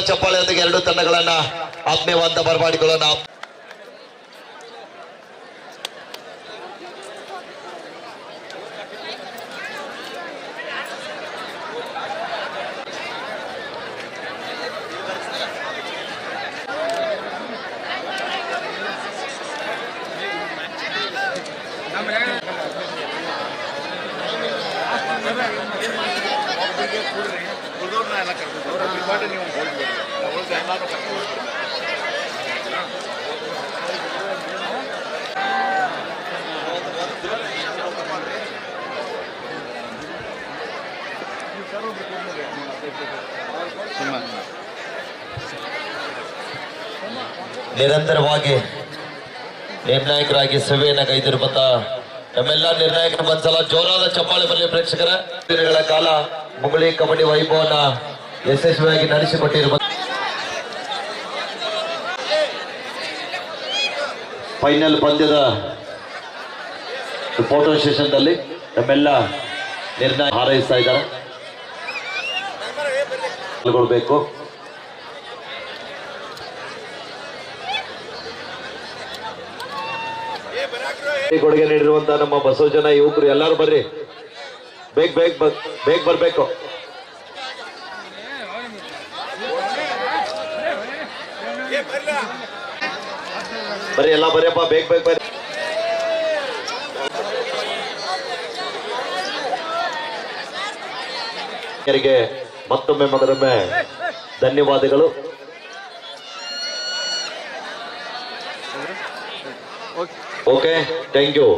ಚಪ್ಪಾಳೆಯೊಂದಿಗೆ ಎರಡು ತಂಡಗಳನ್ನ ಆತ್ಮೀಯವಾದ ಬರಮಾಡಿಕೊಳ್ಳೋಣ. ನಿರಂತರವಾಗಿ ನಿರ್ಣಾಯಕರಾಗಿ ಸೇವೆಯನ್ನ ಕೈದಿರುವಂತ ನಮ್ಮೆಲ್ಲ ನಿರ್ಣಾಯಕರು ಒಂದ್ಸಲ ಜೋರಾದ ಚಪ್ಪಾಳೆ ಬರಲಿ ಪ್ರೇಕ್ಷಕರ. ದಿನಗಳ ಕಾಲ ಮುಗುಳಿ ಕಬಡ್ಡಿ ವೈಭವನ ಯಶಸ್ವಿಯಾಗಿ ನಡೆಸಿಕೊಟ್ಟಿರುವ ಫೈನಲ್ ಪಂದ್ಯದ ಫೋಟೋ ಸೆಷನ್ದಲ್ಲಿ ನಮ್ಮೆಲ್ಲ ನಿರ್ಣಯ ಹಾರೈಸ್ತಾ ಇದ್ದಾರೆ. ಈ ಕೊಡುಗೆ ನೀಡಿರುವಂತಹ ನಮ್ಮ ಬಸವ ಜನ ಯುವಕರು, ಎಲ್ಲರೂ ಬರ್ರಿ. ಬೇಗ ಬೇಗ ಬೇಗ ಬರ್ಬೇಕು. ಬರೀ ಎಲ್ಲ ಬರ್ರಿಯಪ್ಪ, ಬೇಗ ಬೇಗ ಬರ್ರಿ. ಹಿರಿಯರಿಗೆ ಮತ್ತೊಮ್ಮೆ ಮಗದೊಮ್ಮೆ ಧನ್ಯವಾದಗಳು. Okay thank you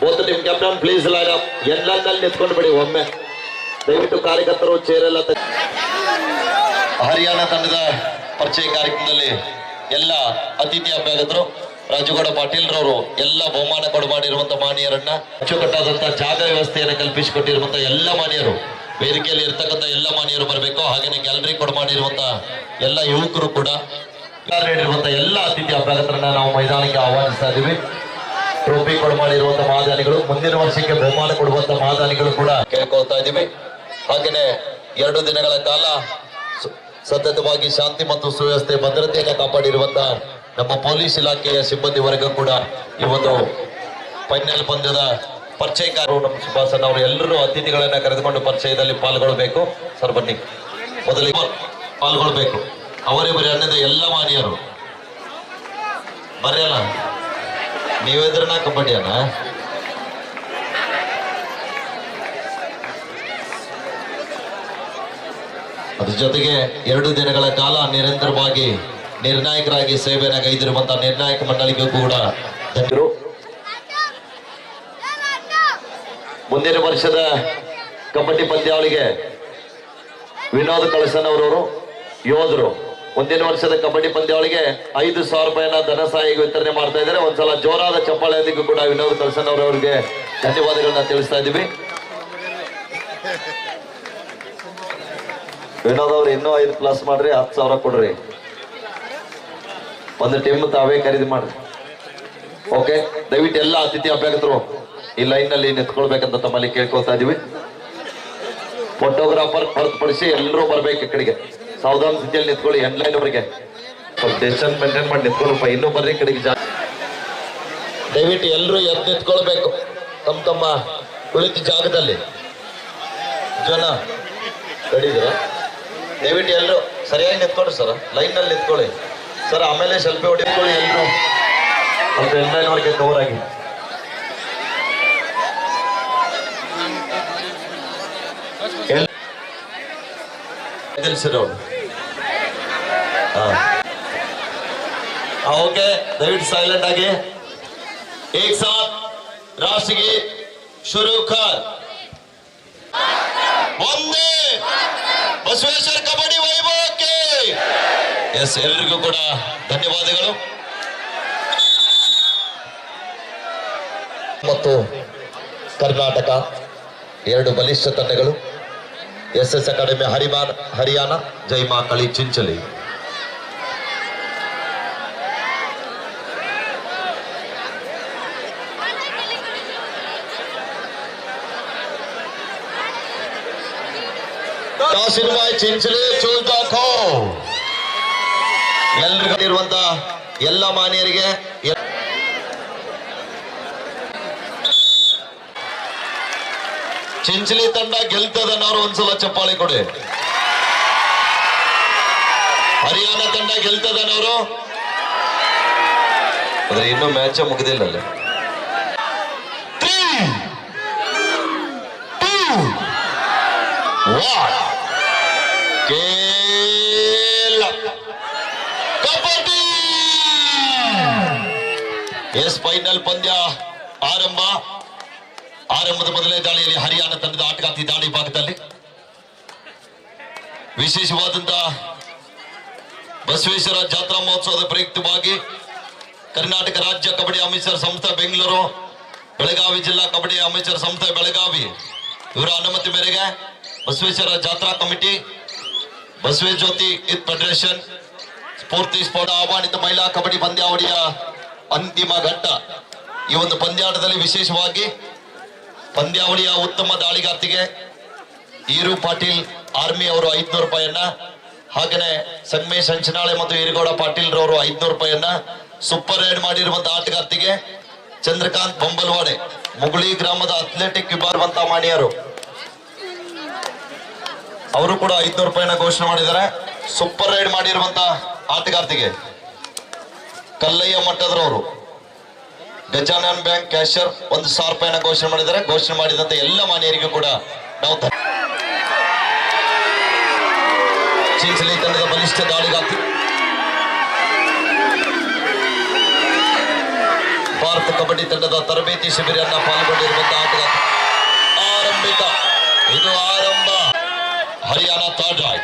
both team captain please line up ಎಲ್ಲಲ್ಲಿ ನಿಂತ್ಕೊಂಡು ಬಿಡಿ, ಒಮ್ಮೆ. ದಯವಿಟ್ಟು ಕಾರ್ಯಕರ್ತರು ಚೇರೆಲ್ಲ ಹರಿಯಾಣ ತಂಡದ ಪರಿಚಯ ಕಾರ್ಯಕ್ರಮದಲ್ಲಿ ಎಲ್ಲ ಅತಿಥಿ ಅಭ್ಯಾಗತರು, ರಾಜುಗೌಡ ಪಾಟೀಲ್ ರವರು ಎಲ್ಲ ಬಹುಮಾನ ಕೊಡು ಮಾಡಿರುವಂತಹ ಮಾನ್ಯರನ್ನ ಅಚ್ಚುಕಟ್ಟಾದಂತಹ ಜಾಗ ವ್ಯವಸ್ಥೆಯನ್ನು ಕಲ್ಪಿಸಿಕೊಟ್ಟಿರುವಂತಹ ಎಲ್ಲ ಮಾನ್ಯರು. ವೇದಿಕೆಯಲ್ಲಿ ಇರ್ತಕ್ಕಂಥ ಎಲ್ಲ ಮಾನ್ಯರು ಬರಬೇಕು, ಹಾಗೇನೆ ಗ್ಯಾಲರಿ ಕೊಡ ಮಾಡಿರುವಂತ ಎಲ್ಲ ಯುವಕರು ಕೂಡ ಇರುವಂತಹ ಎಲ್ಲ ಅತಿಥಿ ಅಭ್ಯಾಗತರನ್ನ ನಾವು ಮೈದಾನಕ್ಕೆ ಆಹ್ವಾನಿಸ್ತಾ ಇದೀವಿ ಟ್ರೋಫಿ ಕೊಡ ಮಾಡಿರುವಂತ ಮಾದಾನಿಗಳು, ಮುಂದಿನ ವರ್ಷಕ್ಕೆ ಬಹುಮಾನ ಕೊಡುವಂತ ಮಾದಾನಿಗಳು ಕೂಡ ಕೇಳ್ಕೊಳ್ತಾ ಇದೀವಿ ಹಾಗೇನೆ ಎರಡು ದಿನಗಳ ಕಾಲ ಸತತವಾಗಿ ಶಾಂತಿ ಮತ್ತು ಸುವ್ಯವಸ್ಥೆ, ಭದ್ರತೆಯನ್ನು ಕಾಪಾಡಿರುವಂತ ನಮ್ಮ ಪೊಲೀಸ್ ಇಲಾಖೆಯ ಸಿಬ್ಬಂದಿ ವರ್ಗ ಕೂಡ ಈ ಒಂದು ಫೈನಲ್ ಪಂದ್ಯದ ಪರಿಚಯಕಾರರು ನಮ್ಮ ಸುಭಾಸನ್ ಅವರು ಎಲ್ಲರೂ ಅತಿಥಿಗಳನ್ನ ಕರೆದುಕೊಂಡು ಪರಿಚಯದಲ್ಲಿ ಪಾಲ್ಗೊಳ್ಬೇಕು ಸರ್, ಬನ್ನಿ. ಮೊದಲಿಗೆ ಪಾಲ್ಗೊಳ್ಬೇಕು ಅವರೇ ಬರೀ ಅನ್ನದ ಎಲ್ಲ ಮಾನ್ಯರು. ಬರೆಯಲ್ಲ? ನೀವೆದ್ರನ ಕಬಡ್ಡಿಯನ್ನ ಅದ್ರ ಜೊತೆಗೆ ಎರಡು ದಿನಗಳ ಕಾಲ ನಿರಂತರವಾಗಿ ನಿರ್ಣಾಯಕರಾಗಿ ಸೇವೆಯನ್ನು ಕೈದಿರುವಂತಹ ನಿರ್ಣಾಯಕ ಮಂಡಳಿಗೂ ಕೂಡ ಮುಂದಿನ ವರ್ಷದ ಕಬಡ್ಡಿ ಪಂದ್ಯಾವಳಿಗೆ ವಿನೋದ್ ಕಳಸನ್ ಅವರವರು ಯೋಧರು. ಮುಂದಿನ ವರ್ಷದ ಕಬಡ್ಡಿ ಪಂದ್ಯಾವಳಿಗೆ ಐದು ಸಾವಿರ ರೂಪಾಯಿನ ಧನ ಸಹಾಯ ವಿತರಣೆ ಮಾಡ್ತಾ ಇದ್ದಾರೆ. ಒಂದ್ಸಲ ಜೋರಾದ ಚಪ್ಪಾಳೆಯೊಂದಿಗೂ ಕೂಡ ವಿನೋದ್ ಕಳಸನ್ ಅವರವರಿಗೆ ಧನ್ಯವಾದಗಳನ್ನ ತಿಳಿಸ್ತಾ ಇದ್ದೀವಿ. ವಿನೋದ್ ಅವ್ರು ಇನ್ನೂ ಐದು ಪ್ಲಸ್ ಮಾಡ್ರಿ, ಹತ್ತು ಸಾವಿರ ಕೊಡ್ರಿ. ಒಂದು ಟೀಮ್ ತಾವೇ ಖರೀದಿ ಮಾಡ್ರಿ. ಓಕೆ ದಯವಿಟ್ಟು ಎಲ್ಲ ಅತಿಥಿ ಅಭ್ಯರ್ಥರು ಈ ಲೈನ್ನಲ್ಲಿ ನಿಂತ್ಕೊಳ್ಬೇಕಂತ ತಮ್ಮಲ್ಲಿ ಕೇಳ್ಕೊಳ್ತಾ ಇದೀವಿ. ಫೋಟೋಗ್ರಾಫರ್ ಹೊರತುಪಡಿಸಿ ಎಲ್ಲರೂ ಬರ್ಬೇಕು ಈ ಕಡೆಗೆ ಸಾವಧಾನ ಸ್ಥಿತಿಯಲ್ಲಿ ನಿಂತ್ಕೊಳ್ಳಿ ಎಂಡ್ ಲೈನ್ ಅವರಿಗೆ. ಸ್ವಲ್ಪ ಮೇಂಟೈನ್ ಮಾಡಿ ನಿಂತ್ಕೊಳ್ಳಪ್ಪ, ಇನ್ನೂ ಬರ್ರಿ ಕಡೆಗೆ ಜಾಸ್ತಿ ದಯವಿಟ್ಟು ಎಲ್ಲರೂ ಎದ್ದು ನಿಂತ್ಕೊಳ್ಬೇಕು. ತಮ್ಮ ತಮ್ಮ ಕುಳಿತ ಜಾಗದಲ್ಲಿ. ಜನ ಕಡಿದ್ರ ದಯವಿಟ್ಟು ಎಲ್ಲರೂ ಸರಿಯಾಗಿ ನಿಂತ್ಕೊಳ್ರಿ ಸರ್. ಲೈನ್ನಲ್ಲಿ ನಿಂತ್ಕೊಳ್ಳಿ. ಸರ್, ಆಮೇಲೆ ಸೆಲ್ಫಿ ಹೊಡಿಕೊಳ್ಳಿ ಎಲ್ಲರೂ ಸ್ವಲ್ಪ ಎಂಡ್ ಲೈನ್ ವರೆಗೆ ಕವರ್ ಆಗಿ. ಎದುರಿಸಿರು ಅವ್ರು. ಹಾ. ಹಾ, ಓಕೆ ದಯವಿಟ್ಟು ಸೈಲೆಂಟ್ ಆಗಿ एक साथ राष्ट्रगीत शुरू कर ಒಂದೇ ಬಸವೇಶ್ವರ ಕಬಡ್ಡಿ ವೈಭವಕ್ಕೆ ಎಸ್ ಎಲ್ರಿಗೂ ಕೂಡ ಧನ್ಯವಾದಗಳು ಮತ್ತು ಕರ್ನಾಟಕ ಎರಡು ಬಲಿಷ್ಠ ತಂಡಗಳು ಎಸ್ ಎಸ್ ಅಕಾಡೆಮಿ ಹರಿಮಾನ್ ಹರಿಯಾಣ ಜೈಮಾ ಕಳಿ ಚಿಂಚಲಿ ಚಿಂಚಲಿ call. ಎಲ್ರಿಗೂ ಇರುವಂತ ಎಲ್ಲ ಮಾನ್ಯರಿಗೆ ಚಿಂಚಲಿ ತಂಡ ಗೆಲ್ತದನ್ನೋರು ಒಂದ್ಸಲ ಚಪ್ಪಾಳೆ ಕೊಡಿ. ಹರಿಯಾಣ ತಂಡ ನಾರು ಆದ್ರೆ ಇನ್ನೂ ಮ್ಯಾಚ್ ಮುಗಿದಿಲ್ಲ ಅಲ್ಲಿ. ಎಸ್ ಫೈನಲ್ ಪಂದ್ಯ ಆರಂಭ. ಆರಂಭದ ಮೊದಲನೇ ದಾಳಿಯಲ್ಲಿ ಹರಿಯಾಣ ತಂಡದ ಆಟಗಾರ್ತಿ ದಾಳಿ ಭಾಗದಲ್ಲಿ. ವಿಶೇಷವಾದಂತಹ ಬಸವೇಶ್ವರ ಜಾತ್ರಾ ಮಹೋತ್ಸವದ ಪ್ರಯುಕ್ತವಾಗಿ ಕರ್ನಾಟಕ ರಾಜ್ಯ ಕಬಡ್ಡಿ ಅಮಿಚರ್ ಸಂಸ್ಥೆ ಬೆಂಗಳೂರು, ಬೆಳಗಾವಿ ಜಿಲ್ಲಾ ಕಬಡ್ಡಿ ಅಮಿಚರ್ ಸಂಸ್ಥೆ ಬೆಳಗಾವಿ. ಇವರ ಅನುಮತಿ ಮೇರೆಗೆ ಬಸವೇಶ್ವರ ಜಾತ್ರಾ ಕಮಿಟಿ, ಬಸವೇ ಜ್ಯೋತಿ ಇತ್ ಫೆಡರೇಷನ್ ಸ್ಫೂರ್ತಿ ಸ್ಫೋಟ ಆಹ್ವಾನಿತ ಮಹಿಳಾ ಕಬಡ್ಡಿ ಪಂದ್ಯಾವಳಿಯ ಅಂತಿಮ ಘಟ್ಟ. ಈ ಒಂದು ಪಂದ್ಯಾಟದಲ್ಲಿ ವಿಶೇಷವಾಗಿ ಪಂದ್ಯಾವಳಿಯ ಉತ್ತಮ ದಾಳಿಗಾರ್ತಿಗೆ ಈರು ಪಾಟೀಲ್, ಆರ್ಮಿ ಅವರು ಐದ್ನೂರು ರೂಪಾಯಿಯನ್ನ ಹಾಗೇನೆ ಸಂಗಮೇಶ್ ಹಂಚನಾಳೆ ಮತ್ತು ಈರಗೌಡ ಪಾಟೀಲ್ ರವರು ಐದ್ನೂರು ರೂಪಾಯಿಯನ್ನ ಸೂಪರ್ ರೈಡ್ ಮಾಡಿರುವಂತಹ ಆಟಗಾರ್ತಿಗೆ ಚಂದ್ರಕಾಂತ್ ಬೊಂಬಲ್ವಾಡೆ, ಮುಗುಳಿ ಗ್ರಾಮದ ಅಥ್ಲೆಟಿಕ್ ವಿಭಾಗವಂತ ಮಾಣಿಯರು ಅವರು ಕೂಡ ಐದ್ನೂರು ರೂಪಾಯಿನ ಘೋಷಣೆ ಮಾಡಿದ್ದಾರೆ. ಸೂಪರ್ ರೈಡ್ ಮಾಡಿರುವಂತಹ ಆಟಗಾರ್ತಿಗೆ ಕಲ್ಲಯ್ಯ ಮಟ್ಟದ್ರವರು ಗಜಾನನ್ ಬ್ಯಾಂಕ್ ಕ್ಯಾಶಿಯರ್ ಒಂದು ಸಾವಿರ ರೂಪಾಯಿನ ಘೋಷಣೆ ಮಾಡಿದ್ದಾರೆ. ಘೋಷಣೆ ಮಾಡಿದಂತ ಎಲ್ಲ ಮಾನ್ಯರಿಗೂ ಕೂಡ ನಾವು ತಂಡದ ಬಲಿಷ್ಠ ದಾಳಿಗಾತಿ ಭಾರತ ಕಬಡ್ಡಿ ತಂಡದ ತರಬೇತಿ ಶಿಬಿರನ್ನ ಪಾಲ್ಗೊಂಡಿರುವಂತಹ ಆಟಗಾರ್ತಿ. ಆರಂಭಿಕ. ಇದು ಆರಂಭ. ಹರಿಯಾಣ ತಾಡ್ರಾಯ್ ರಾಯ್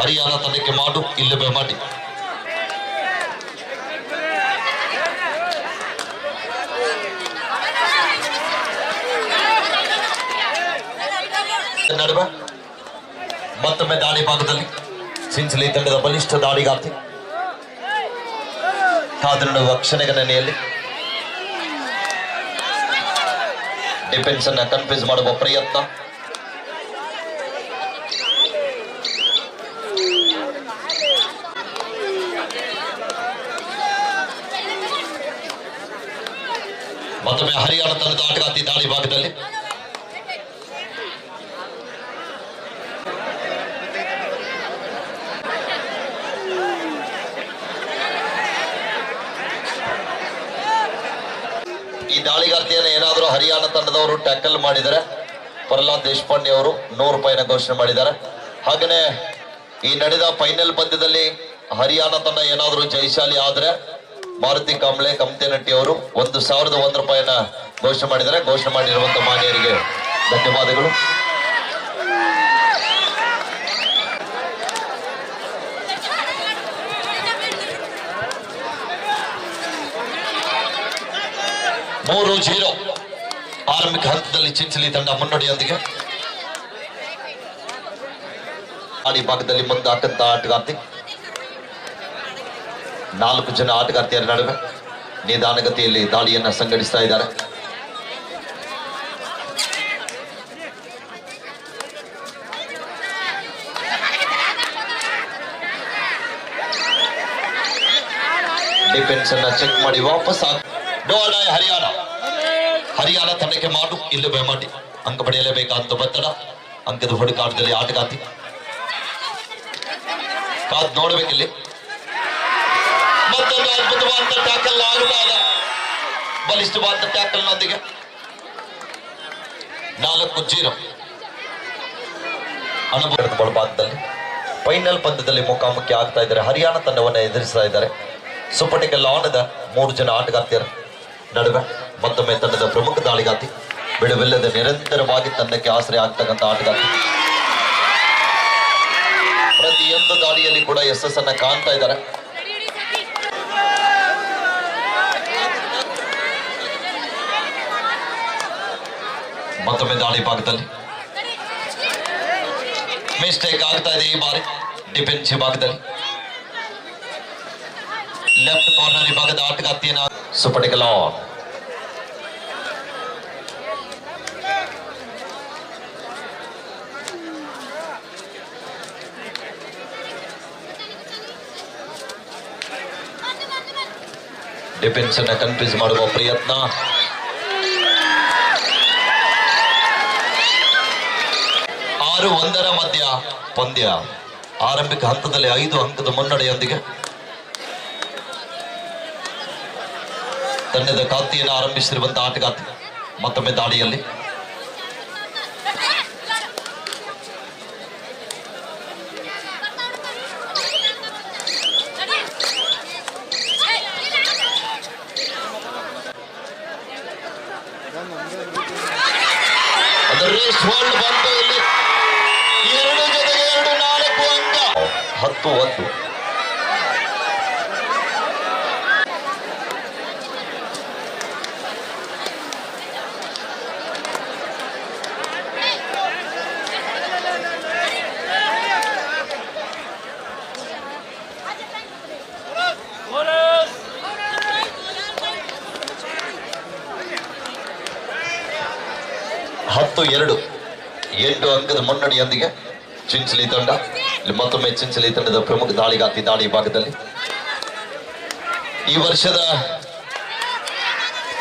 ಹರಿಯಾಣ ತಂಡಕ್ಕೆ ಮಾಡು, ಇಲ್ಲವೇ ಮಾಡಿ. ನಡುವೆ ಮತ್ತೊಮ್ಮೆ ದಾಳಿ ಭಾಗದಲ್ಲಿ ಸಿಂಚಲಿ ತಂಡದ ಬಲಿಷ್ಠ ದಾಳಿಗಾರ್ತಿ ಕಾದು ಕ್ಷಣಗಣನೆಯಲ್ಲಿ ಡಿಫೆನ್ಸ್ ಅನ್ನ ಕನ್ಫ್ಯೂಸ್ ಮಾಡುವ ಪ್ರಯತ್ನ. ಮತ್ತೊಮ್ಮೆ ಹರಿಯಾಣ ತಂಡದ ಆಟಗಾರ್ತಿ ದಾಳಿ ಭಾಗದಲ್ಲಿ ಈ ದಾಳಿಗಾರ್ತಿಯನ್ನು ಏನಾದರೂ ಹರಿಯಾಣ ತಂಡದವರು ಟ್ಯಾಕಲ್ ಮಾಡಿದರೆ ಪ್ರಹ್ಲಾದ್ ದೇಶಪಾಂಡೆ ಅವರು ನೂರು ರೂಪಾಯಿನ ಘೋಷಣೆ ಮಾಡಿದ್ದಾರೆ. ಹಾಗೇನೆ ಈ ನಡೆದ ಫೈನಲ್ ಪಂದ್ಯದಲ್ಲಿ ಹರಿಯಾಣ ತಂಡ ಏನಾದರೂ ಜಯಶಾಲಿ ಆದ್ರೆ ಮಾರುತಿ ಕಾಂಬ್ಳೆ ಕಮತೆನಟ್ಟಿ ಅವರು ಒಂದು ಸಾವಿರದ ಒಂದು ರೂಪಾಯಿನ ಘೋಷಣೆ ಮಾಡಿದ್ದಾರೆ. ಘೋಷಣೆ ಮಾಡಿರುವಂತಹ ಮಾನ್ಯರಿಗೆ ಧನ್ಯವಾದಗಳು. ಮೂರು ಜೀರೋ. ಆರಂಭಿಕ ಹಂತದಲ್ಲಿ ಚಿಂಚಲಿ ತಂಡ ಮುನ್ನಡೆಯೊಂದಿಗೆ ಆಡಿ ಭಾಗದಲ್ಲಿ ಮುಂದಾಕಂತ ಆಟಗಾರ್ತಿ. ನಾಲ್ಕು ಜನ ಆಟಗಾರ್ತಿಯರ ನಡುವೆ ನಿಧಾನಗತಿಯಲ್ಲಿ ದಾಳಿಯನ್ನ ಸಂಘಟಿಸ್ತಾ ಇದ್ದಾರೆ. ಡಿಫೆನ್ಸ್ ಅನ್ನ ಚೆಕ್ ಮಾಡಿ ವಾಪಸ್ ಹರಿಯಾಣ ಹರಿಯಾಣ ತಂಡಕ್ಕೆ ಮಾಡು ಇಲ್ಲವೇ ಮಾಡಿ. ಅಂಕ ಪಡೆಯಲೇಬೇಕಾದ ಒತ್ತಡ, ಅಂಕದ ಹುಡುಕಾಟದಲ್ಲಿ ಆಟಗಾತಿ ಕಾದ್ ನೋಡ್ಬೇಕಿಲ್ಲಿ ಮತ್ತೊಂದು ಅದ್ಭುತವಾದ ಟ್ಯಾಕಲ್ ಆಗಲಾದ ಬಲಿಷ್ಠವಾದ ಟ್ಯಾಕಲ್ ನೊಂದಿಗೆ ನಾಲ್ಕು ಜೀರೋ. ಅನುಭವ ಭಾಗದಲ್ಲಿ. ಫೈನಲ್ ಪಂದ್ಯದಲ್ಲಿ ಮುಖಾಮುಖಿ ಆಗ್ತಾ ಇದ್ದಾರೆ. ಹರಿಯಾಣ ತಂಡವನ್ನು ಎದುರಿಸ್ತಾ ಇದ್ದಾರೆ. ಸುಪಟಿಕ ಲಾನದ ಮೂರು ಜನ ಆಟಗಾರ್ತಿಯರ. ನಡುವೆ ಮತ್ತೊಮ್ಮೆ ತಂಡದ ಪ್ರಮುಖ ದಾಳಿಗಾತಿ ಬಿಡುವಿಲ್ಲದೆ ನಿರಂತರವಾಗಿ ತಂಡಕ್ಕೆ ಆಶ್ರಯ ಆಗ್ತಕ್ಕಂಥ ಆಟಗಾರ್ತಿ. ಪ್ರತಿಯೊಂದು ದಾಳಿಯಲ್ಲಿ ಕೂಡ ಯಶಸ್ಸನ್ನ ಕಾಣ್ತಾ ಇದ್ದಾರೆ. ಮತ್ತೊಮ್ಮೆ ದಾಳಿ ಭಾಗದಲ್ಲಿ ಮಿಸ್ಟೇಕ್ ಆಗ್ತಾ ಇದೆ ಈ ಬಾರಿ. ಡಿಫೆನ್ಸಿವ್ ಭಾಗದಲ್ಲಿ. ಲೆಫ್ಟ್ ಕಾರ್ನರ್ ವಿಭಾಗದ ಆಟಗಾರ್ತಿಯನ್ನ ಸುಪಟಿಕಲ ಡಿಫೆನ್ಸ್ ಅನ್ನ ಕನ್ಫ್ಯೂಸ್ ಮಾಡುವ ಪ್ರಯತ್ನ. ಆರು ಒಂದರ ಮಧ್ಯ ಪಂದ್ಯ. ಆರಂಭಿಕ ಹಂತದಲ್ಲಿ ಐದು ಅಂಕದ ಮುನ್ನಡೆಯೊಂದಿಗೆ ತಂಡದ ಖಾತೆಯನ್ನು ಆರಂಭಿಸಿರುವಂತಹ ಆಟಗಾರ್ತಿ ಮತ್ತೊಮ್ಮೆ ದಾಳಿಯಲ್ಲಿ. ಹತ್ತು ರೇಸ್ ವರ್ಲ್ಡ್ ಬಂತು ಇಲ್ಲಿ ಎರಡು ಜೊತೆಗೆ ಎರಡು ನಾಲ್ಕು ಅಂಕ ಹತ್ತು ಒಂದು ಹತ್ತು ಎರಡು. ಎಂಟು ಅಂಕದ ಮುನ್ನಡೆಯೊಂದಿಗೆ ಚಿಂಚಲಿ ತಂಡ ಮತ್ತೊಮ್ಮೆ ಚಿಂಚಲಿ ತಂಡದ ಪ್ರಮುಖ ದಾಳಿಗಾತಿ ದಾಳಿ ಭಾಗದಲ್ಲಿ. ಈ ವರ್ಷದ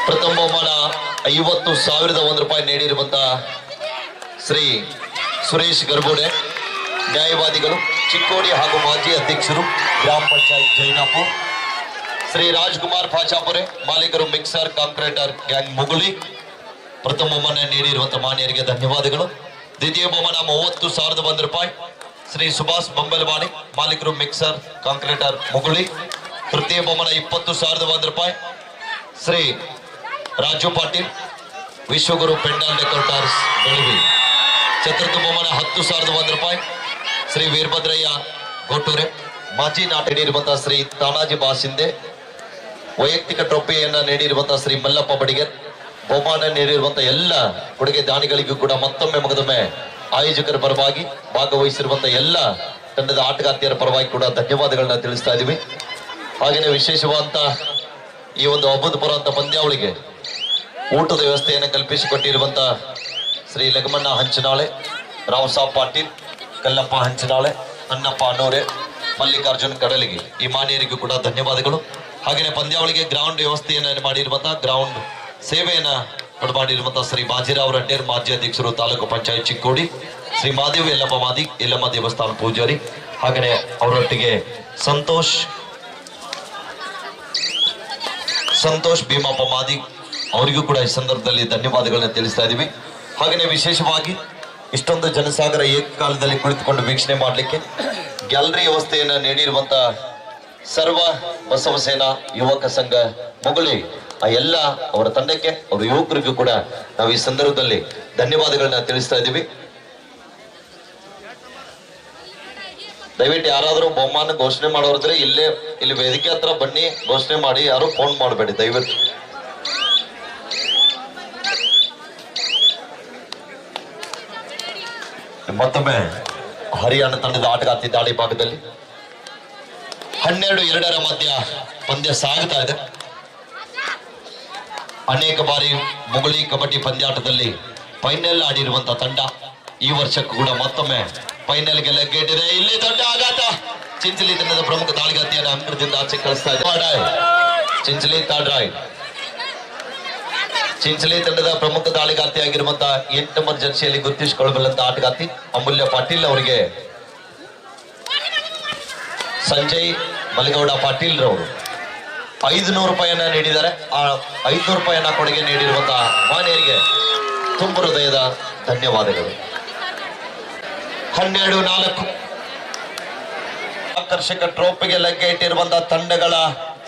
ಪ್ರಥಮ ಬಹುಮಾನ ಐವತ್ತು ಸಾವಿರದ ಒಂದು ರೂಪಾಯಿ ನೀಡಿರುವಂತಹ ಶ್ರೀ ಸುರೇಶ್ ಗರ್ಬೋಡೆ ನ್ಯಾಯವಾದಿಗಳು, ಚಿಕ್ಕೋಡಿ ಹಾಗೂ ಮಾಜಿ ಅಧ್ಯಕ್ಷರು, ಗ್ರಾಮ ಪಂಚಾಯತ್ ಜೈನಾಪುರ್ ಶ್ರೀ ರಾಜ್ಕುಮಾರ್ ಪಾಚಾಪುರೆ, ಮಾಲೀಕರು ಮಿಕ್ಸರ್, ಕಾಂಕ್ರೀಟರ್, ಗ್ಯಾಂಗ್ ಮುಗುಳಿ ಪ್ರಥಮ ಬಹುಮಾನ ನೀಡಿರುವಂತಹ ಮಾನ್ಯರಿಗೆ ಧನ್ಯವಾದಗಳು. ದ್ವಿತೀಯ ಬಹುಮಾನ ಮೂವತ್ತು ಸಾವಿರದ ಒಂದು ರೂಪಾಯಿ. ಶ್ರೀ ಸುಭಾಷ್ ಬಂಬಲ್ವಾಡಿ ಮಾಲೀಕರು ಮಿಕ್ಸರ್, ಕಾಂಕ್ರೀಟರ್ ಮುಗುಳಿ. ತೃತೀಯ ಬಹುಮಾನ ಇಪ್ಪತ್ತು ಸಾವಿರದ ಒಂದು ರೂಪಾಯಿ. ಶ್ರೀ ರಾಜು ಪಾಟೀಲ್, ವಿಶ್ವಗುರು ಪೆಂಡಾಲ್ ಡೆಕೋಟರ್ಸ್ ಬೆಳವಿ. ಚತುರ್ಥ ಬಹುಮಾನ ಹತ್ತು ಸಾವಿರದ ಒಂದು ರೂಪಾಯಿ. ಶ್ರೀ ವೀರಭದ್ರಯ್ಯ ಗೋಟೂರೆ ಮಾಜಿ ನಾಟ ನೀಡಿರುವಂತಹ ಶ್ರೀ ತಾನಾಜಿ ಬಾಸಿಂದೆ ವೈಯಕ್ತಿಕ ಟ್ರೋಫಿಯನ್ನ ನೀಡಿರುವಂತಹ ಶ್ರೀ ಮಲ್ಲಪ್ಪ ಬಡಿಗರ್. ಬಹುಮಾನ ನೀಡಿರುವಂತಹ ಎಲ್ಲ ಕೊಡುಗೆ ದಾನಿಗಳಿಗೂ ಕೂಡ ಮತ್ತೊಮ್ಮೆ ಮಗದೊಮ್ಮೆ ಆಯೋಜಕರ ಪರವಾಗಿ ಭಾಗವಹಿಸಿರುವಂತಹ ಎಲ್ಲ ತಂಡದ ಆಟಗಾರ್ತಿಯರ ಪರವಾಗಿ ಕೂಡ ಧನ್ಯವಾದಗಳನ್ನ ತಿಳಿಸ್ತಾ ಇದೀವಿ. ಹಾಗೆಯೇ ವಿಶೇಷವಾದಂತ ಈ ಒಂದು ಅಭೂತಪೂರ್ವ ಅಂತ ಪಂದ್ಯಾವಳಿಗೆ ಊಟದ ವ್ಯವಸ್ಥೆಯನ್ನು ಕಲ್ಪಿಸಿಕೊಟ್ಟಿರುವಂತ ಶ್ರೀ ಲಗಮಣ್ಣ ಹಂಚನಾಳೆ ರಾವಸಾಬ್ ಪಾಟೀಲ್, ಕಲ್ಲಪ್ಪ ಹಂಚನಾಳೆ ಅನ್ನಪ್ಪ ಅನ್ನೋರೆ ಮಲ್ಲಿಕಾರ್ಜುನ್ ಕಡಲಿಗೆ ಈ ಮಾನ್ಯರಿಗೂ ಕೂಡ ಧನ್ಯವಾದಗಳು. ಹಾಗೆಯೇ ಪಂದ್ಯಾವಳಿಗೆ ಗ್ರೌಂಡ್ ವ್ಯವಸ್ಥೆಯನ್ನು ಮಾಡಿರುವಂತಹ ಗ್ರೌಂಡ್ ಸೇವೆಯನ್ನ ಮಾಡಿರುವಂತಹ ಶ್ರೀ ಬಾಜಿರಾವ್ ರೆಡ್ಡೇರ್ ಮಾಜಿ ಅಧ್ಯಕ್ಷರು ತಾಲೂಕು ಪಂಚಾಯತ್ ಚಿಕ್ಕೋಡಿ, ಶ್ರೀ ಮಾದೇವ್ ಯಲ್ಲಪ್ಪ ಮಾದಿ, ಯಲ್ಲಮ್ಮ ದೇವಸ್ಥಾನ ಪೂಜಾರಿ ಹಾಗೆಯೇ ಅವರೊಟ್ಟಿಗೆ ಸಂತೋಷ್ ಸಂತೋಷ್ ಭೀಮಪ್ಪ ಮಾದಿ, ಅವರಿಗೂ ಕೂಡ ಈ ಸಂದರ್ಭದಲ್ಲಿ ಧನ್ಯವಾದಗಳನ್ನ ತಿಳಿಸ್ತಾ ಇದ್ದೀವಿ ಹಾಗೆಯೇ ವಿಶೇಷವಾಗಿ ಇಷ್ಟೊಂದು ಜನಸಾಗರ ಏಕಕಾಲದಲ್ಲಿ ಕುಳಿತುಕೊಂಡು ವೀಕ್ಷಣೆ ಮಾಡಲಿಕ್ಕೆ ಗ್ಯಾಲರಿ ವ್ಯವಸ್ಥೆಯನ್ನು ನೀಡಿರುವಂತ ಸರ್ವ ಬಸವ ಸೇನಾ ಯುವಕ ಸಂಘ, ಮುಗುಳಿ ಆ ಎಲ್ಲ ಅವರ ತಂಡಕ್ಕೆ, ಅವರ ಯುವಕರಿಗೂ ಕೂಡ ನಾವು ಈ ಸಂದರ್ಭದಲ್ಲಿ ಧನ್ಯವಾದಗಳನ್ನ ತಿಳಿಸ್ತಾ ಇದ್ದೀವಿ. ದಯವಿಟ್ಟು ಯಾರಾದರೂ ಬಹುಮಾನ ಘೋಷಣೆ ಮಾಡೋರಿದ್ರೆ ಇಲ್ಲೇ, ಇಲ್ಲಿ ವೇದಿಕೆ ಹತ್ರ ಬನ್ನಿ, ಘೋಷಣೆ ಮಾಡಿ, ಯಾರು ಫೋನ್ ಮಾಡಬೇಡಿ, ದಯವಿಟ್ಟು. ಮತ್ತೊಮ್ಮೆ ಹರಿಯಾಣ ತಂಡದ ಆಟಗಾರ್ತಿ ದಾಳಿ ಭಾಗದಲ್ಲಿ ಹನ್ನೆರಡು ಎರಡರ ಮಧ್ಯ ಪಂದ್ಯ ಸಾಗುತ್ತಾ ಇದೆ. ಅನೇಕ ಬಾರಿ ಮುಗುಳಿ ಕಬಡ್ಡಿ ಪಂದ್ಯಾಟದಲ್ಲಿ ಫೈನಲ್ ಆಡಿರುವಂತ ತಂಡ ಈ ವರ್ಷಕ್ಕೂ ಕೂಡ ಮತ್ತೊಮ್ಮೆ ಫೈನಲ್ಗೆ ಲಗ್ಗೆಟ್ಟಿದೆ ಇಲ್ಲಿ ದೊಡ್ಡ ಆಘಾತ. ಚಿಂಚಲಿ ತಂಡದ ಪ್ರಮುಖ ದಾಳಿಗಾತಿಯನ್ನು ಅಂಕರದಿಂದ ಆಚೆ ಕಳಿಸ್ತಾ ಇದೆ. ಚಿಂಚಲಿ ತಾಡ್ರಾಯ್. ಚಿಂಚಲಿ ತಂಡದ ಪ್ರಮುಖ ದಾಳಿಗಾತಿಯಾಗಿರುವಂತಹ ಎಂಟು ನಂಬರ್ ಜರ್ಸಿಯಲ್ಲಿ ಗುರುತಿಸಿಕೊಳ್ಳಬಲ್ಲಂತ ಆಟಗಾತಿ ಅಮೂಲ್ಯ ಪಾಟೀಲ್ ಅವರಿಗೆ ಸಂಜಯ್ ಮಲಿಗೌಡ ಪಾಟೀಲ್ ರವರು ಐದುನೂರು ರೂಪಾಯಿಯನ್ನ ನೀಡಿದ್ದಾರೆ. ಆ ಐದುನೂರು ರೂಪಾಯಿಯನ್ನ ಕೊಡುಗೆ ನೀಡಿರುವಂತಹ ಮಾನ್ಯರಿಗೆ ತುಂಬ ಹೃದಯದ ಧನ್ಯವಾದಗಳು. ಹನ್ನೆರಡು, ನಾಲ್ಕು. ಆಕರ್ಷಕ ಟ್ರೋಫಿಗೆ ಲಗ್ಗೆ ಇಟ್ಟಿರುವಂತಹ ತಂಡಗಳ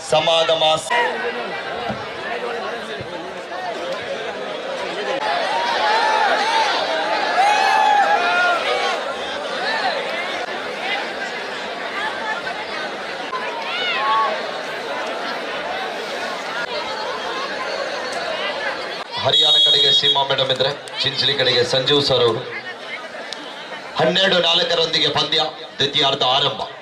ಸಮಾಗಮ. ಹರಿಯಾಣ ಕಡೆಗೆ ಸೀಮಾ ಮೇಡಮ್ ಇದ್ರೆ, ಚಿಂಚಲಿ ಕಡೆಗೆ ಸಂಜೀವ್ ಸರ್ ಅವರು. ಹನ್ನೆರಡು ನಾಲ್ಕರೊಂದಿಗೆ ಪಂದ್ಯ, ದ್ವಿತೀಯಾರ್ಧ ಆರಂಭ.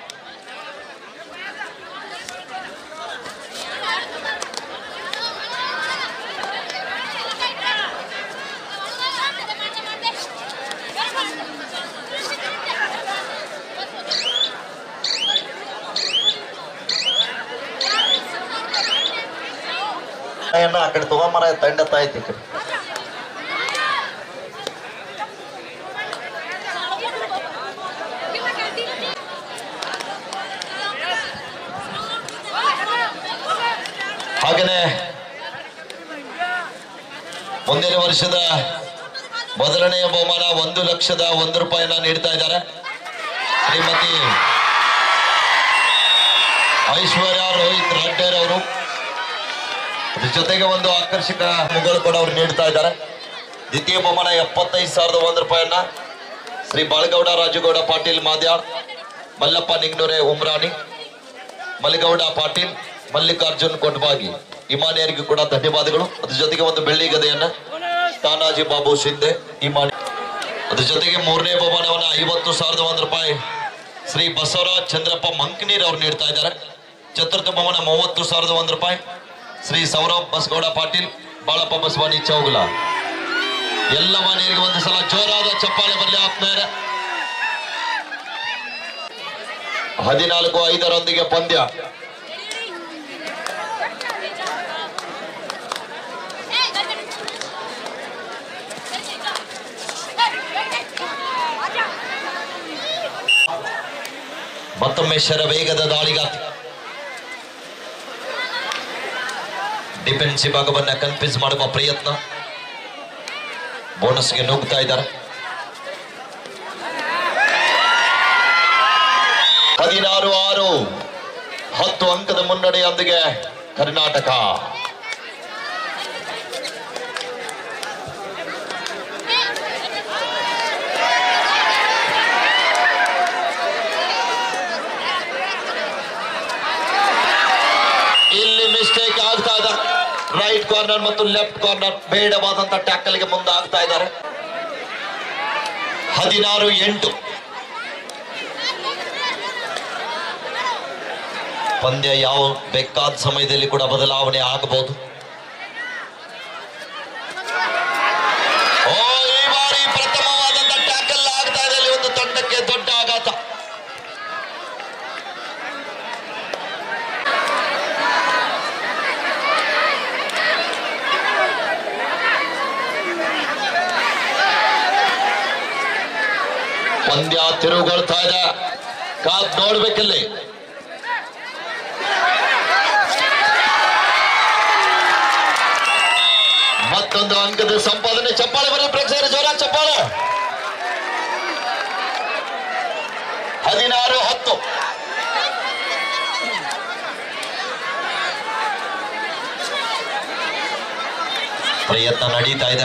ತಗೊಂಬರ ತಂಡ ತಾಯ್ತಿ ಹಾಗೇನೆ ಮುಂದಿನ ವರ್ಷದ ಮೊದಲನೆಯ ಬಹುಮಾನ ಒಂದು ಲಕ್ಷದ ಒಂದು ರೂಪಾಯಿನ ನೀಡ್ತಾ ಇದ್ದಾರೆ. ಶ್ರೀಮತಿ ಐಶ್ವರ್ಯ ರೋಹಿತ್ ರಡ್ಡೇರ್ ಅವರು ಅದ್ರ ಜೊತೆಗೆ ಒಂದು ಆಕರ್ಷಕ ಮುಗಳು ಕೂಡ ಅವ್ರು ನೀಡ್ತಾ ಇದ್ದಾರೆ. ದ್ವಿತೀಯ ಬಹುಮಾನ ಎಪ್ಪತ್ತೈದು ಸಾವಿರದ ಒಂದು ರೂಪಾಯಿಯನ್ನ ಶ್ರೀ ಬಾಳಗೌಡ ರಾಜುಗೌಡ ಪಾಟೀಲ್ ಮಾದ್ಯಾಳ್, ಮಲ್ಲಪ್ಪ ನಿಂಗ್ನೂರೆ ಉಮ್ರಾಣಿ, ಮಲ್ಲಿಗೌಡ ಪಾಟೀಲ್, ಮಲ್ಲಿಕಾರ್ಜುನ್ ಕೊಟ್ಬಾಗಿ ಇಮಾನಿಯರಿಗೂ ಕೂಡ ಧನ್ಯವಾದಗಳು. ಅದ್ರ ಜೊತೆಗೆ ಒಂದು ಬೆಳ್ಳಿ ಗದೆಯನ್ನ ತಾನಾಜಿ ಬಾಬು ಸಿದ್ದೆ ಇಮಾನಿ ಅದ್ರ ಜೊತೆಗೆ ಮೂರನೇ ಬಹುಮಾನವನ್ನ ಐವತ್ತು ಸಾವಿರದ ಒಂದು ರೂಪಾಯಿ ಶ್ರೀ ಬಸವರಾಜ್ ಚಂದ್ರಪ್ಪ ಮಂಕನೀರ್ ಅವ್ರು ನೀಡ್ತಾ ಇದ್ದಾರೆ. ಚತುರ್ಥ ಬಹುಮಾನ ಮೂವತ್ತು ಸಾವಿರದ ಒಂದು ರೂಪಾಯಿ. ಶ್ರೀ ಸೌರವ್ ಬಸಗೌಡ ಪಾಟೀಲ್, ಬಾಳಪ್ಪ ಬಸವಾನಿ ಚೌಗುಲ. ಎಲ್ಲ ಮನೆಯರಿಗೆ ಒಂದು ಸಲ ಜೋರಾದ ಚಪ್ಪಾಳೆ ಬರಲಿ ಆತ್ಮೇಲೆ ಹದಿನಾಲ್ಕು ಐದರೊಂದಿಗೆ ಪಂದ್ಯ. ಮತ್ತೊಮ್ಮೆ ಶರ ವೇಗದ ದಾಳಿಗಾತಿ ಡಿಫೆನ್ಸಿವ್ ಭಾಗವನ್ನ ಕನ್ಫ್ಯೂಸ್ ಮಾಡುವ ಪ್ರಯತ್ನ. ಬೋನಸ್ಗೆ ನುಗ್ತಾ ಇದ್ದಾರೆ. ಹದಿನಾರು ಆರು. ಹತ್ತು ಅಂಕದ ಮುನ್ನಡೆಯೊಂದಿಗೆ ಕರ್ನಾಟಕ ಇಲ್ಲಿ ಮಿಸ್ಟೇಕ್ ಆಗ್ತಾ ಇದೆ ರೈಟ್ ಕಾರ್ನರ್ ಮತ್ತು ಲೆಫ್ಟ್ ಕಾರ್ನರ್ ಬೇಡವಾದಂತ ಟ್ಯಾಕಲ್ಗೆ ಮುಂದೆ ಆಗ್ತಾ ಇದ್ದಾರೆ. ಹದಿನಾರು ಎಂಟು. ಪಂದ್ಯ ಯಾವ ಬೇಕಾದ ಸಮಯದಲ್ಲಿ ಕೂಡ ಬದಲಾವಣೆ ಆಗಬಹುದು ಪಂದ್ಯ ತಿರುಗೊಳ್ತಾ ಇದೆ. ಕಾದ್ ನೋಡ್ಬೇಕಲ್ಲಿ. ಮತ್ತೊಂದು ಅಂಕದ ಸಂಪಾದನೆ, ಚಪ್ಪಾಳೆ ಬರೀ ಪ್ರೇಕ್ಷಕರ ಜೋರ ಚಪ್ಪಾಳೆ. ಹದಿನಾರು ಹತ್ತು. ಪ್ರಯತ್ನ ನಡೀತಾ ಇದೆ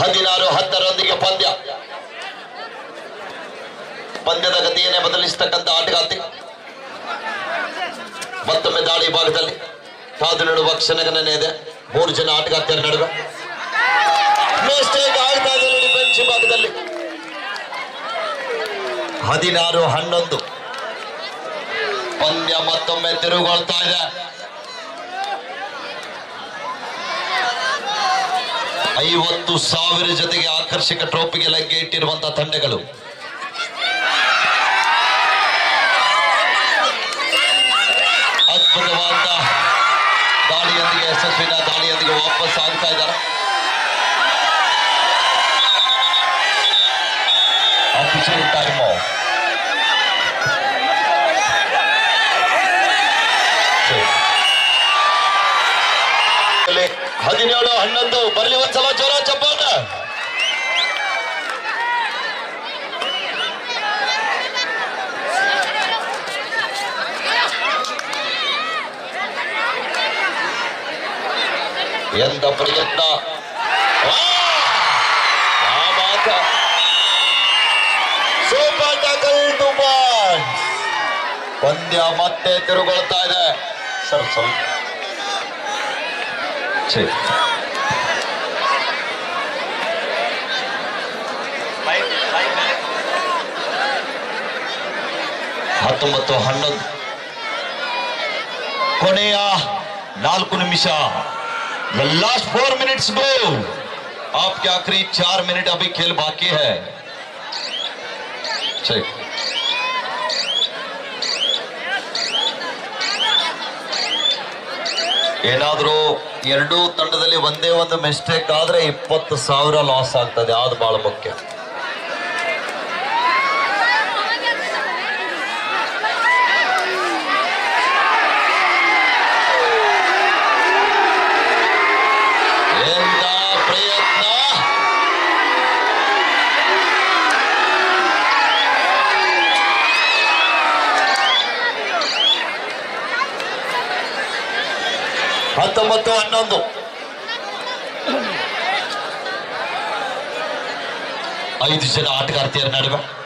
ಹದಿನಾರು ಹತ್ತರೊಂದಿಗೆ ಪಂದ್ಯ ಪಂದ್ಯದ ಗತಿಯನ್ನೇ ಬದಲಿಸತಕ್ಕಂತ ಆಟಗಾತಿ ಮತ್ತೊಮ್ಮೆ ದಾಳಿ ಭಾಗದಲ್ಲಿ ಕಾದು ನಡುವ ಕ್ಷಣಗಣನೆ ಇದೆ. ಮೂರು ಜನ ಆಟಗಾರ್ತಿಯರ ನಡುವೆ. ಹದಿನಾರು ಹನ್ನೊಂದು. ಪಂದ್ಯ ಮತ್ತೊಮ್ಮೆ ತಿರುಗೊಳ್ತಾ ಇದೆ. ಐವತ್ತು ಸಾವಿರ ಜೊತೆಗೆ ಆಕರ್ಷಕ ಟ್ರೋಫಿಗೆ ಲಗ್ಗೆ ಇಟ್ಟಿರುವಂತಹ ತಂಡಗಳು ಅದ್ಭುತವಾದ ದಾಳಿಯೊಂದಿಗೆ ಯಶಸ್ವಿನ ದಾಳಿಯೊಂದಿಗೆ ವಾಪಸ್ ಆಗ್ತಾ ಇದ್ದಾರೆ ಅಫಿಷಿಯಲ್ ಟೈಮು ಹದಿನೇಳು ಹನ್ನೊಂದು ಬರ್ಲಿ ಒಂದ್ಸಲ ಜೋರ ಚಪ್ಪಾಟ ಎಂತ ಪ್ರಯತ್ನ. ಪಂದ್ಯ ಮತ್ತೆ ತಿರುಗೊಳ್ತಾ ಇದೆ. ಸರ್ ಸ್ವಲ್ಪ. ಹತ್ತೊಂಬತ್ತು ಹನ್ನೊಂದು. ಕೊನೆಯ ನಾಲ್ಕು ನಿಮಿಷ. The last four minutes go. आपके आखिरी चार मिनट अभी खेल बाकी है सही ಏನಾದ್ರೂ ಎರಡೂ ತಂಡದಲ್ಲಿ ಒಂದೇ ಒಂದು ಮಿಸ್ಟೇಕ್ ಆದ್ರೆ ಇಪ್ಪತ್ತು ಸಾವಿರ ಲಾಸ್ ಆಗ್ತದೆ ಅದು ಬಹಳ ಮುಖ್ಯ ಹತ್ತೊಂಬತ್ತು, ಹನ್ನೊಂದು. ಐದು ಜನ ಆಟಗಾರ್ತಿಯರ ನಡುವೆ.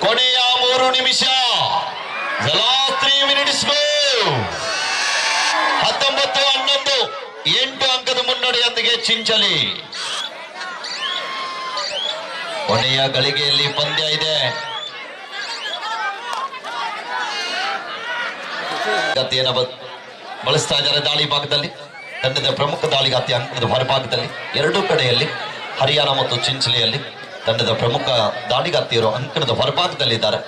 ಕೊನೆಯ ಮೂರು ನಿಮಿಷ. ತ್ರೀ ಮಿನಿಟ್ಸ್ ಹತ್ತೊಂಬತ್ತು, ಹನ್ನೊಂದು. ಎಂಟು ಅಂಕದ ಮುನ್ನಡೆಯೊಂದಿಗೆ ಚಿಂಚಲಿ. ಕೊನೆಯ ಗಳಿಗೆಯಲ್ಲಿ ಪಂದ್ಯ ಇದೆ. ಗತಿಯನ್ನ ಬ- ಬಳಸ್ತಾ ಇದ್ದಾರೆ ದಾಳಿ ಭಾಗದಲ್ಲಿ. ತಂಡದ ಪ್ರಮುಖ ದಾಳಿಗಾತಿ ಅಂಕದ ಹೊರಭಾಗದಲ್ಲಿ ಎರಡೂ ಕಡೆಯಲ್ಲಿ, ಹರಿಯಾಣ ಮತ್ತು ಚಿಂಚಲಿಯಲ್ಲಿ ತಂಡದ ಪ್ರಮುಖ ದಾಳಿಗಾತಿಯರು ಅಂಕಣದ ಹೊರಭಾಗದಲ್ಲಿದ್ದಾರೆ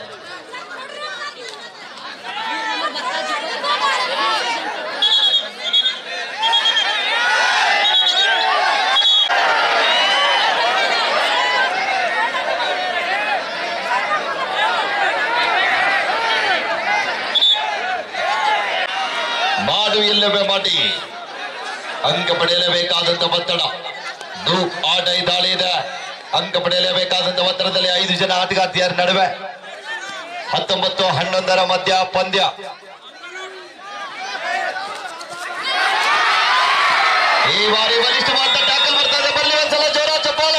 ಮಾಡು ಇಲ್ಲವೇ ಮಾಡಿ ಅಂಕ ಪಡೆಯಲೇಬೇಕಾದಂತ ಒತ್ತಡ. ಗ್ರೂಪ್ ಆಟ ದಾಳಿ ಇದೆ. ಅಂಕ ಪಡೆಯಲೇಬೇಕಾದಂತ ಒತ್ತಡದಲ್ಲಿ ಐದು ಜನ ಆಟಗಾರ್ತಿಯರ ನಡುವೆ. ಹತ್ತೊಂಬತ್ತು, ಹನ್ನೊಂದರ ಮಧ್ಯ ಪಂದ್ಯ. ಈ ಬಾರಿ ಬಲಿಷ್ಠವಾದ ಟ್ಯಾಕಲ್ ಬರ್ತದೆ ಬರಲಿ ಒಂದ್ಸಲ ಜೋರ ಚಪ್ಪಾಳ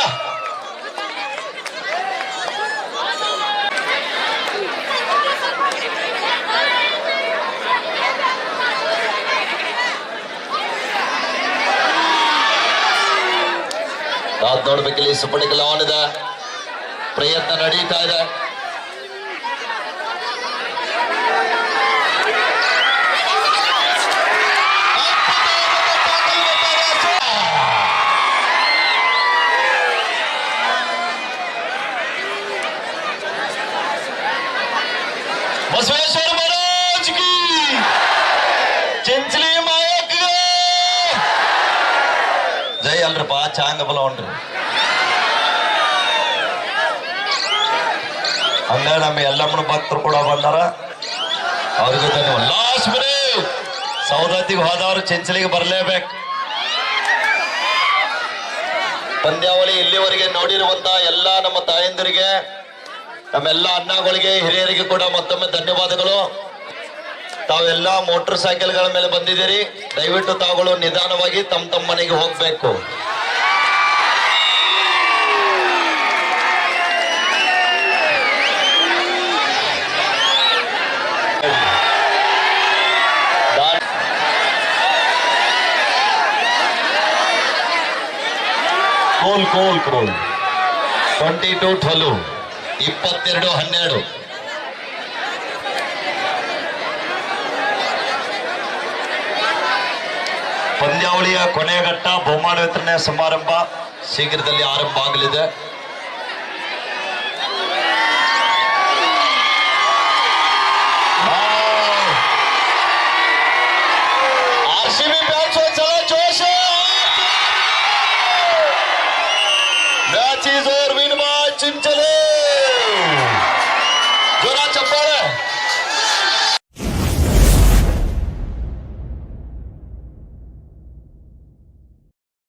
ನಾವ್ ನೋಡ್ಬೇಕಿಲ್ಲಿ ಸುಪಡಿಕಲ್ ಆನ್ ಇದೆ. ಪ್ರಯತ್ನ ನಡೀತಾ ಇದೆ. ಅಲ್ರಪ್ಪ ಚಾಂಗ ಬಲ ಉಂಡ್ರಿ ಹಂಗ ನಮ್ಮ ಎಲ್ಲಮ್ಮನ ಭಕ್ತರು ಕೂಡ ಬಂದಾರ. ಅವ್ರಿಗೂ ಧನ್ಯವಾದ. ಲಾಸ್ಟ್ ಮಿನಿಟ್ ಸೌದತ್ತಿಗೆ ಹೋದವರು ಚಂಚಲಿಗೆ ಬರಲೇಬೇಕು. ಪಂದ್ಯಾವಳಿ ಇಲ್ಲಿವರೆಗೆ ನೋಡಿರುವಂತ ಎಲ್ಲ ನಮ್ಮ ತಾಯಂದಿರಿಗೆ ನಮ್ಮೆಲ್ಲ ಅಣ್ಣಗಳಿಗೆ, ಹಿರಿಯರಿಗೆ ಕೂಡ ಮತ್ತೊಮ್ಮೆ ಧನ್ಯವಾದಗಳು. ತಾವೆಲ್ಲ ಮೋಟರ್ ಸೈಕಲ್ಗಳ ಮೇಲೆ ಬಂದಿದ್ದೀರಿ. ದಯವಿಟ್ಟು ತಾವುಗಳು ನಿಧಾನವಾಗಿ ತಮ್ಮ ತಮ್ಮ ಮನೆಗೆ ಹೋಗ್ಬೇಕು. ಕೋಲ್ ಕೋಲ್ ಕೋಲ್ ಟ್ವೆಂಟಿ ಟು ಟ್ವೆಲ್ವ್ ಇಪ್ಪತ್ತೆರಡು ಹನ್ನೆರಡು ಪಂದ್ಯಾವಳಿಯ ಕೊನೆಯ ಘಟ್ಟ ಬಹುಮಾನ ವಿತರಣೆ ಸಮಾರಂಭ ಶೀಘ್ರದಲ್ಲಿ ಆರಂಭ ಆಗಲಿದೆ